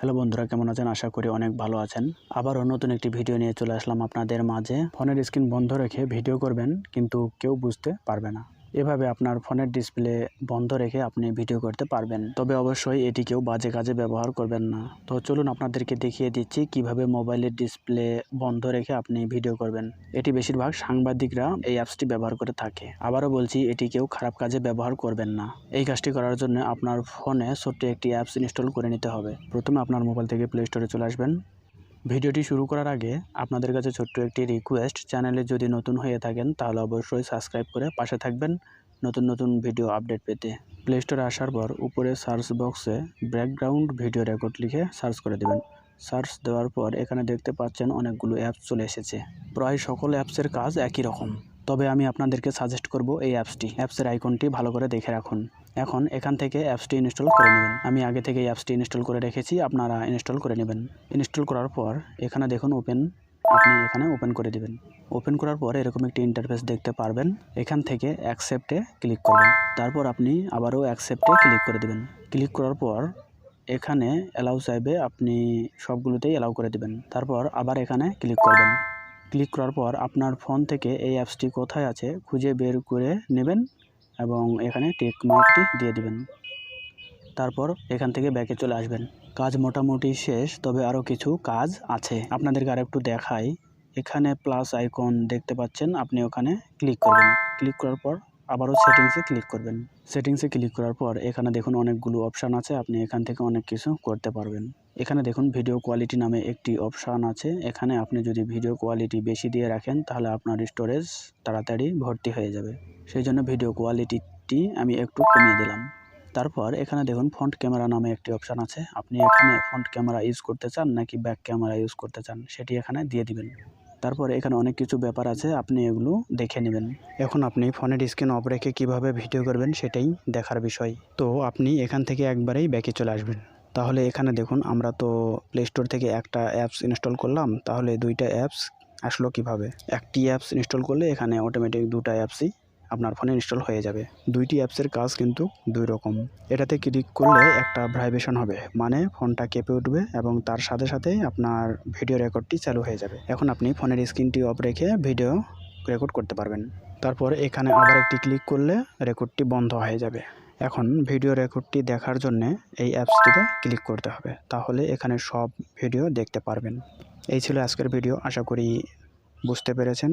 Hello বন্ধুরা, কেমন আছেন? আশা করি অনেক ভালো আছেন। আবারও নতুন একটি ভিডিও নিয়ে চলে আসলাম আপনাদের মাঝে। ফোনের স্ক্রিন বন্ধ রেখে ভিডিও করবেন, কিন্তু কেউ বুঝতে পারবে না। এভাবে আপনার ফোনের ডিসপ্লে বন্ধ রেখে আপনি ভিডিও করতে পারবেন। তবে অবশ্যই এটি কেউ বাজে কাজে ব্যবহার করবেন না। তো চলুন আপনাদেরকে দেখিয়ে দিচ্ছি কীভাবে মোবাইলের ডিসপ্লে বন্ধ রেখে আপনি ভিডিও করবেন। এটি বেশিরভাগ সাংবাদিকরা এই অ্যাপসটি ব্যবহার করে থাকে। আবারও বলছি, এটি কেউ খারাপ কাজে ব্যবহার করবেন না। এই কাজটি করার জন্য আপনার ফোনে ছোট্ট একটি অ্যাপস ইনস্টল করে নিতে হবে। প্রথমে আপনার মোবাইল থেকে প্লে স্টোরে চলে আসবেন। ভিডিওটি শুরু করার আগে আপনাদের কাছে ছোট্ট একটি রিকোয়েস্ট চ্যানেলে যদি নতুন হয়ে থাকেন, তাহলে অবশ্যই সাবস্ক্রাইব করে পাশে থাকবেন নতুন নতুন ভিডিও আপডেট পেতে। প্লে স্টোরে আসার পর উপরে সার্চ বক্সে ব্যাকগ্রাউন্ড ভিডিও রেকর্ড লিখে সার্চ করে দেবেন। সার্চ দেওয়ার পর এখানে দেখতে পাচ্ছেন অনেকগুলো অ্যাপস চলে এসেছে। প্রায় সকল অ্যাপসের কাজ একই রকম। তবে আমি আপনাদেরকে সাজেস্ট করব এই অ্যাপসটি। অ্যাপসের আইকনটি ভালো করে দেখে রাখুন। এখন এখান থেকে অ্যাপসটি ইনস্টল করে নেবেন। আমি আগে থেকে এই অ্যাপসটি ইনস্টল করে রেখেছি, আপনারা ইনস্টল করে নেবেন। ইনস্টল করার পর এখানে দেখুন ওপেন, আপনি এখানে ওপেন করে দিবেন। ওপেন করার পর এরকম একটি ইন্টারফেস দেখতে পারবেন। এখান থেকে অ্যাকসেপ্টে ক্লিক করবেন। তারপর আপনি আবারও অ্যাকসেপ্টে ক্লিক করে দিবেন। ক্লিক করার পর এখানে অ্যালাউ চাইবে আপনি সবগুলোতেই অ্যালাউ করে দেবেন। তারপর আবার এখানে ক্লিক করবেন। ক্লিক করার পর আপনার ফোন থেকে এই অ্যাপসটি কোথায় আছে খুঁজে বের করে নেবেন এবং এখানে টেক মার্কটি দিয়ে দেবেন। তারপর এখান থেকে ব্যাকে চলে আসবেন। কাজ মোটামুটি শেষ, তবে আরও কিছু কাজ আছে। আপনাদেরকে আরেকটু দেখাই। এখানে প্লাস আইকন দেখতে পাচ্ছেন, আপনি ওখানে ক্লিক করবেন। ক্লিক করার পর আবারও সেটিংসে ক্লিক করবেন। সেটিংসে ক্লিক করার পর এখানে দেখুন অনেকগুলো অপশান আছে, আপনি এখান থেকে অনেক কিছু করতে পারবেন। এখানে দেখুন ভিডিও কোয়ালিটি নামে একটি অপশান আছে। এখানে আপনি যদি ভিডিও কোয়ালিটি বেশি দিয়ে রাখেন, তাহলে আপনার স্টোরেজ তাড়াতাড়ি ভর্তি হয়ে যাবে। সেই জন্য ভিডিও কোয়ালিটিটি আমি একটু কমিয়ে দিলাম। তারপর এখানে দেখুন ফ্রন্ট ক্যামেরা নামে একটি অপশান আছে। আপনি এখানে ফ্রন্ট ক্যামেরা ইউজ করতে চান নাকি ব্যাক ক্যামেরা ইউজ করতে চান, সেটি এখানে দিয়ে দিবেন। তারপর এখানে অনেক কিছু ব্যাপার আছে, আপনি এগুলো দেখে নেবেন। এখন আপনি ফোনের স্ক্রিন অফ রেখে কীভাবে ভিডিও করবেন সেটাই দেখার বিষয়। তো আপনি এখান থেকে একবারেই ব্যাকে চলে আসবেন। তাহলে এখানে দেখুন, আমরা তো প্লে স্টোর থেকে একটা অ্যাপস ইনস্টল করলাম, তাহলে দুইটা অ্যাপস আসলো কীভাবে? একটি অ্যাপস ইনস্টল করলে এখানে অটোমেটিক দুটা অ্যাপসই আপনার ফোনে ইনস্টল হয়ে যাবে। দুইটি অ্যাপসের কাজ কিন্তু দুই রকম। এটাতে ক্লিক করলে একটা ভাইব্রেশন হবে মানে ফোনটা কেঁপে উঠবে এবং তার সাথে সাথে আপনার ভিডিও রেকর্ডটি চালু হয়ে যাবে। এখন আপনি ফোনের স্ক্রিনটি অফ রেখে ভিডিও রেকর্ড করতে পারবেন। তারপর এখানে আবার একটি ক্লিক করলে রেকর্ডটি বন্ধ হয়ে যাবে। এখন ভিডিও রেকর্ডটি দেখার জন্য এই অ্যাপসটিতে ক্লিক করতে হবে। তাহলে এখানে সব ভিডিও দেখতে পারবেন। এই ছিল আজকের ভিডিও আশা করি বুঝতে পেরেছেন।